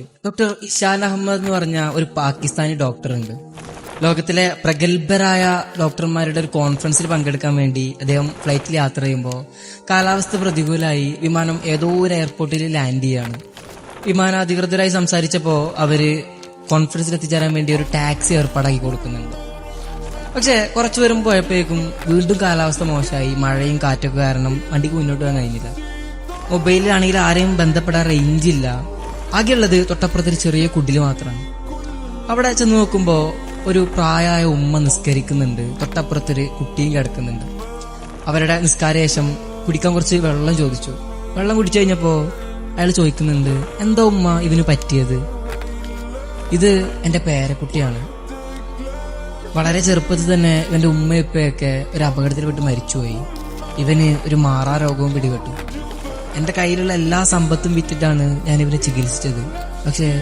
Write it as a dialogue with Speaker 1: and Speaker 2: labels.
Speaker 1: Doctor Ishan Ahmed എന്ന് പറഞ്ഞ ഒരു പാകിസ്ഥാനി ഡോക്ടർ ഉണ്ട് ലോകത്തിലെ പ്രഗത്ഭരായ ഡോക്ടർമാരുടെ ഒരു കോൺഫറൻസിൽ പങ്കെടുക്കാൻ വേണ്ടി അദ്ദേഹം ഫ്ലൈറ്റിൽ യാത്ര ചെയ്യുമ്പോൾ കാലാവസ്ഥ പ്രതികൂലമായി വിമാനം ഏതോ ഒരു എയർപോർട്ടിൽ ലാൻഡ് ചെയ്യാണ്. വിമാനാധികൃതരായി സംസാരിച്ചപ്പോൾ അവർ കോൺഫറൻസിൽ എത്തിച്ചേരാൻ വേണ്ടി ഒരു ടാക്സി ഏർപ്പാടാക്കി കൊടുക്കുന്നുണ്ട്. പക്ഷെ കുറച്ചു പേരും പോയപ്പോഴേക്കും വീണ്ടും കാലാവസ്ഥ മോശമായി മഴയും കാറ്റൊക്കെ കാരണം വണ്ടിക്ക് മുന്നോട്ട് പോകാൻ കഴിഞ്ഞില്ല. മൊബൈലിലാണെങ്കിൽ ആരെയും ബന്ധപ്പെടാൻ റേഞ്ച് ഇല്ല. ആകെയുള്ളത് തൊട്ടപ്പുറത്തൊരു ചെറിയ കുടിൽ മാത്രമാണ്. അവിടെ ചെന്ന് നോക്കുമ്പോൾ ഒരു പ്രായമായ ഉമ്മ നിസ്കരിക്കുന്നുണ്ട്. തൊട്ടപ്പുറത്തൊരു കുട്ടിയും കിടക്കുന്നുണ്ട്. അവരുടെ നിസ്കാരശേഷം കുടിക്കാൻ കുറച്ച് വെള്ളം ചോദിച്ചു. വെള്ളം കുടിച്ചു കഴിഞ്ഞപ്പോൾ അയാൾ ചോദിക്കുന്നുണ്ട് എന്താ ഉമ്മ ഇവന് പറ്റിയത്? ഇത് എന്റെ പേരക്കുട്ടിയാണ്. വളരെ ചെറുപ്പത്തിൽ തന്നെ ഇവന്റെ ഉമ്മയുപ്പയൊക്കെ ഒരു അപകടത്തിൽപ്പെട്ട് മരിച്ചുപോയി. ഇവന് ഒരു മാറാ രോഗവും പിടിപെട്ടു. എന്റെ കയ്യിലുള്ള എല്ലാ സമ്പത്തും വിറ്റിട്ടാണ് ഇവനെ ചികിത്സിച്ചത്. പക്ഷേ